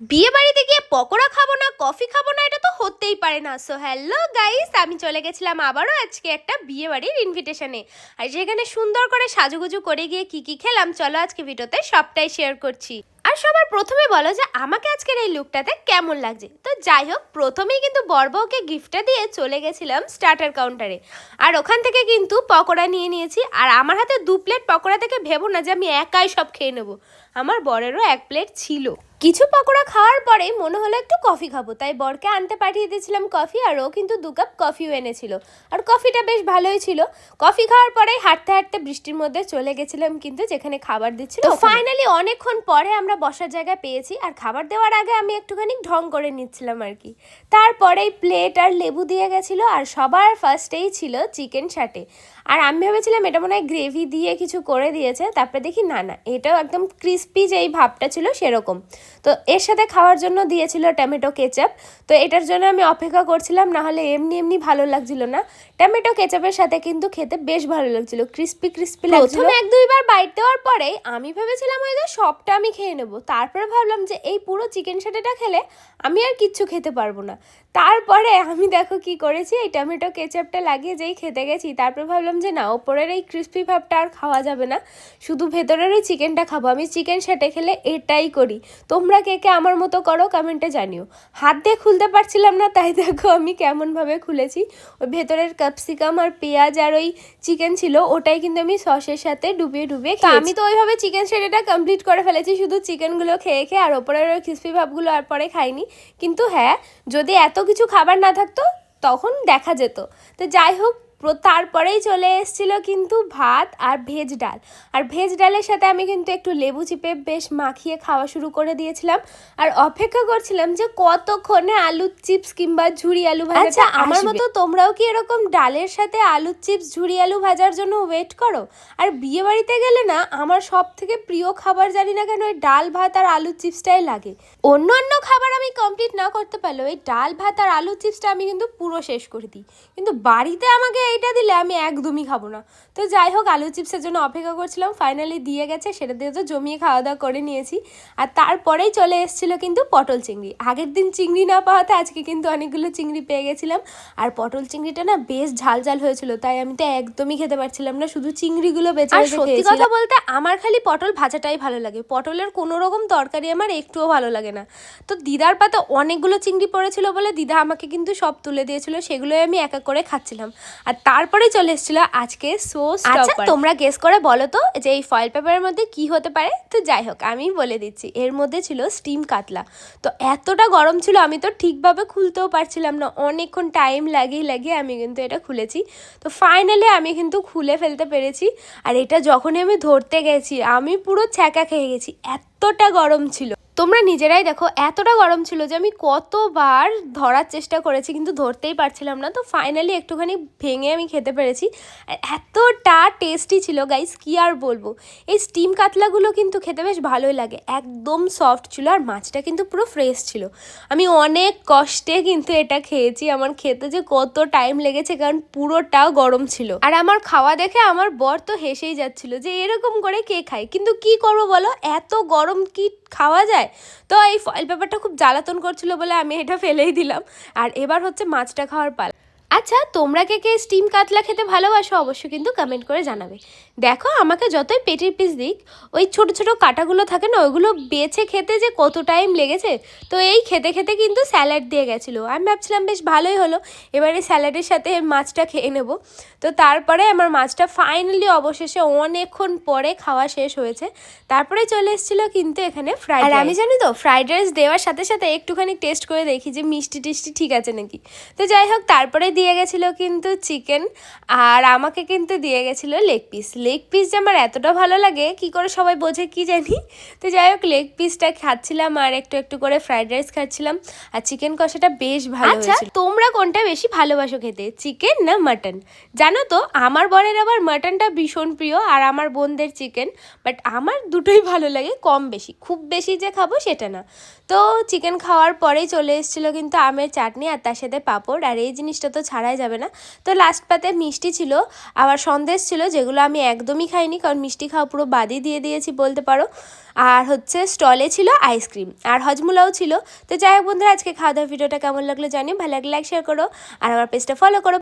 বিয়ে বাড়িতে গিয়ে পকোড়া খাব না, কফি খাব না, এটা তো হতেই পারে না। সো হ্যালো গাইস আমি চলে গেছিলাম আবারও আজকে একটা বিয়ে বাড়ির ইনভিটেশনে আর যেখানে সুন্দর করে সাজুগুজু করে গিয়ে কি কি খেলাম, চলো আজকে ভিডিওতে সবটাই শেয়ার করছি। আর সবার প্রথমে বলো যে আমাকে আজকের এই লুকটাতে কেমন লাগছে? তো যাই হোক, প্রথমেই কিন্তু বরবউকে গিফটটা দিয়ে চলে গেছিলাম স্টার্টার কাউন্টারে আর ওখান থেকে কিন্তু পকোড়া নিয়ে নিয়েছি, আর আমার হাতে দু প্লেট পকোড়া থেকে ভেবো না যে আমি একাই সব খেয়ে নেব। আমার বরেরও এক প্লেট ছিল। কিছু পকোড়া খাওয়ার পরেই মনে হলো একটু কফি খাব তাই বরকে আনতে পাঠিয়ে দিয়েছিলাম কফি আর ও কিন্তু দু কাপ কফিও এনেছিল। আর কফিটা বেশ ভালোই ছিল। কফি খাওয়ার পরেই হাঁটতে হাঁটতে বৃষ্টির মধ্যে চলে গেছিলাম কিন্তু যেখানে খাবার দিচ্ছিল তো ফাইনালি অনেকক্ষণ পরে আমরা বসার জায়গা পেয়েছি আর খাবার দেওয়ার আগে আমি একটুখানি ঢং করে নিচ্ছিলাম আর কি। তারপরেই প্লেট আর লেবু দিয়ে গেছিল আর সবার ফার্স্টেই ছিল চিকেন সাটে আর আমি ভেবেছিলাম এটা মনে হয় গ্রেভি দিয়ে কিছু করে দিয়েছে তারপরে দেখি না না এটাও একদম ক্রিস্পি যেই ভাবটা ছিল সেরকম। তো এর সাথে খাওয়ার জন্য দিয়েছিল টমেটো কেচাপ। তো এটার জন্য আমি অপেক্ষা করছিলাম নাহলে এমনি এমনি ভালো লাগছিল না। টমেটো কেচাপের সাথে কিন্তু খেতে বেশ ভালো লাগছিল। ক্রিস্পি ক্রিস্পি লাগছিল। এক দুইবার বাইট দেওয়ার পরে আমি ভেবেছিলাম হয়তো সবটা আমি খেয়ে নেব। তারপরে ভাবলাম যে এই পুরো চিকেন সাটেটা খেলে আমি আর কিচ্ছু খেতে পারব না। তারপরে আমি দেখো কি করেছি, এই টমেটো কেচাপটা লাগিয়ে যেই খেতে গেছি, তারপরে ভাবলাম যে না, ওপরের এই ক্রিস্পি ভাবটা আর খাওয়া যাবে না। শুধু ভেতরের ওই চিকেনটা খাব। আমি চিকেন সাটে খেলে এটাই করি। তোমরা কে কে আমার মতো করো কমেন্টে জানিও। হাত দিয়ে খুলতে পারছিলাম না, তাই দেখো আমি কেমনভাবে খুলেছি। ওই ভেতরের ক্যাপসিকাম আর পেঁয়াজ আর ওই চিকেন ছিল ওটাই কিন্তু আমি সসের সাথে ডুবিয়ে ডুবিয়ে খেয়ে আমি তো ওইভাবে চিকেন সেটাটা কমপ্লিট করে ফেলেছি শুধু চিকেনগুলো খেয়ে খেয়ে আর ওপরের ওই খিসপি ভাবগুলো আর পরে খাইনি। কিন্তু হ্যাঁ যদি এত কিছু খাবার না থাকতো তখন দেখা যেত। তো যাই হোক তারপরেই চলে এসেছিল কিন্তু ভাত আর ভেজ ডাল। আর ভেজ ডালের সাথে আমি কিন্তু একটু লেবু চিপে বেশ মাখিয়ে খাওয়া শুরু করে দিয়েছিলাম। আর অপেক্ষা করছিলাম যে কতক্ষণে আলুর চিপস কিংবা ঝুড়ি আলু ভাজা আচ্ছা আমার মতো তোমরাও কি এরকম ডালের সাথে আলুর চিপস ঝুড়ি আলু ভাজার জন্য ওয়েট করো? আর বিয়ে বাড়িতে গেলে না আমার সব থেকে প্রিয় খাবার জানি না কেন ওই ডাল ভাত আর আলুর চিপসটাই লাগে। অন্য অন্য খাবার আমি কমপ্লিট না করতে পারলেও এই ডাল ভাত আর আলুর চিপসটা আমি কিন্তু পুরো শেষ করে দিই। কিন্তু বাড়িতে আমাকে এইটা দিলে আমি একদমই খাব না। তো যাই হোক আলু চিপসের জন্য অপেক্ষা করছিলাম। ফাইনালি দিয়ে গেছে সেটা দিয়ে তো জমিয়ে খাওয়া দাওয়া করে নিয়েছি। আর তারপরেই চলে এসেছিল কিন্তু পটল চিংড়ি। আগের দিন চিংড়ি না পাওয়াতে আজকে কিন্তু অনেকগুলো চিংড়ি পেয়ে গেছিলাম। আর পটল চিংড়িটা না বেশ ঝাল ঝাল হয়েছিল তাই আমি তো একদমই খেতে পারছিলাম না শুধু চিংড়িগুলো বেঁচে আর সত্যি কথা বলতে আমার খালি পটল ভাজাটাই ভালো লাগে। পটলের কোনো রকম তরকারি আমার একটুও ভালো লাগে না। তো দিদার পাতে অনেকগুলো চিংড়ি পড়েছিল বলে দিদা আমাকে কিন্তু সব তুলে দিয়েছিল সেগুলোই আমি এক এক করে খাচ্ছিলাম। আর তারপরে চলে এসেছিল আজকে সোস আচ্ছা তোমরা গেস করে বলো তো যে এই ফয়েল পেপারের মধ্যে কি হতে পারে? তো যাই হোক, আমি বলে দিচ্ছি, এর মধ্যে ছিল স্টিম কাতলা। তো এতটা গরম ছিল, আমি তো ঠিকভাবে খুলতেও পারছিলাম না। অনেকক্ষণ টাইম লাগিয়ে লাগিয়ে আমি কিন্তু এটা খুলেছি। তো ফাইনালি আমি কিন্তু খুলে ফেলতে পেরেছি। আর এটা যখনই আমি ধরতে গেছি, আমি পুরো ছ্যাঁকা খেয়ে গেছি। এতটা গরম ছিল। তোমরা নিজেরাই দেখো, এতটা গরম ছিল যে আমি কতবার ধরার চেষ্টা করেছি, কিন্তু ধরতেই পারছিলাম না। তো ফাইনালি একটুখানি ভেঙে আমি খেতে পেরেছি। এতটা টেস্টি ছিল গাইস কি আর বলব? এই স্টিম কাতলাগুলো কিন্তু খেতে বেশ ভালোই লাগে। একদম সফট ছিল আর মাছটা কিন্তু পুরো ফ্রেশ ছিল। আমি অনেক কষ্টে কিন্তু এটা খেয়েছি। আমার খেতে যে কত টাইম লেগেছে, কারণ পুরোটা গরম ছিল। আর আমার খাওয়া দেখে আমার বর তো হেসেই যাচ্ছিল যে, এরকম করে কে খায়? কিন্তু কি করব বলো? এত গরম কি খাওয়া যায়? তো এই ফয়েল পেপারটা খুব জ্বালাতন করছিল বলে আমি এটা ফেলেই দিলাম। আর এবার হচ্ছে মাছটা খাওয়ার পালা। আচ্ছা তোমরা কে কে স্টিম কাতলা খেতে ভালোবাসো অবশ্যই কিন্তু কমেন্ট করে জানাবে। দেখো আমাকে যতই পেটির পিস দিক ওই ছোট ছোট কাটাগুলো থাকে না ওইগুলো বেছে খেতে যে কত টাইম লেগেছে তো এই খেতে খেতে কিন্তু স্যালাড দিয়ে গেছিল। আমি ভাবছিলাম বেশ ভালোই হলো এবারে স্যালাডের সাথে মাছটা খেয়ে নেব। তো তারপরে আমার মাছটা ফাইনালি অবশেষে অনেকক্ষণ পরে খাওয়া শেষ হয়েছে। তারপরে চলে এসেছিল কিন্তু এখানে ফ্রাইড আর আমি জানি তো ফ্রাইড রাইস দেওয়ার সাথে সাথে একটুখানি টেস্ট করে দেখি যে মিষ্টি টিষ্টি ঠিক আছে নাকি। তো যাই হোক তারপরে দিয়ে গেছিল কিন্তু চিকেন আর আমাকে কিন্তু দিয়ে গেছিল লেগ পিস লেগ পিস যে আমার এতটা ভালো লাগে কি করে সবাই বোঝে কি জানি? তো যাই হোক লেগ পিসটা খাচ্ছিলাম আর একটু একটু করে ফ্রাইড রাইস খাচ্ছিলাম আর চিকেন কষাটা বেশ ভালো আচ্ছা তোমরা কোনটা বেশি ভালোবাসো খেতে চিকেন না মাটন জানো তো আমার বরের আবার মাটনটা ভীষণ প্রিয় আর আমার বোনদের চিকেন বাট আমার দুটোই ভালো লাগে কম বেশি। খুব বেশি যে খাব সেটা না। তো চিকেন খাওয়ার পরেই চলে এসেছিল কিন্তু আমের চাটনি আর তার সাথে পাঁপড়, আর এই জিনিসটা তো ছাড়াই যাবে না। তো লাস্ট পাতে মিষ্টি ছিল, আবার সন্দেশ ছিল যেগুলো আমি একদমই খাইনি, কারণ মিষ্টি খাওয়া পুরো বাদই দিয়ে দিয়েছি বলতে পারো। আর হচ্ছে স্টলে ছিল আইসক্রিম আর হজমুলাও ছিল। তো যাই হোক বন্ধুরা, আজকে খাওয়া দাওয়া ভিডিওটা কেমন লাগল জানি ভালো লাগলে লাইক শেয়ার করো, আর আমার পেজটা ফলো করো।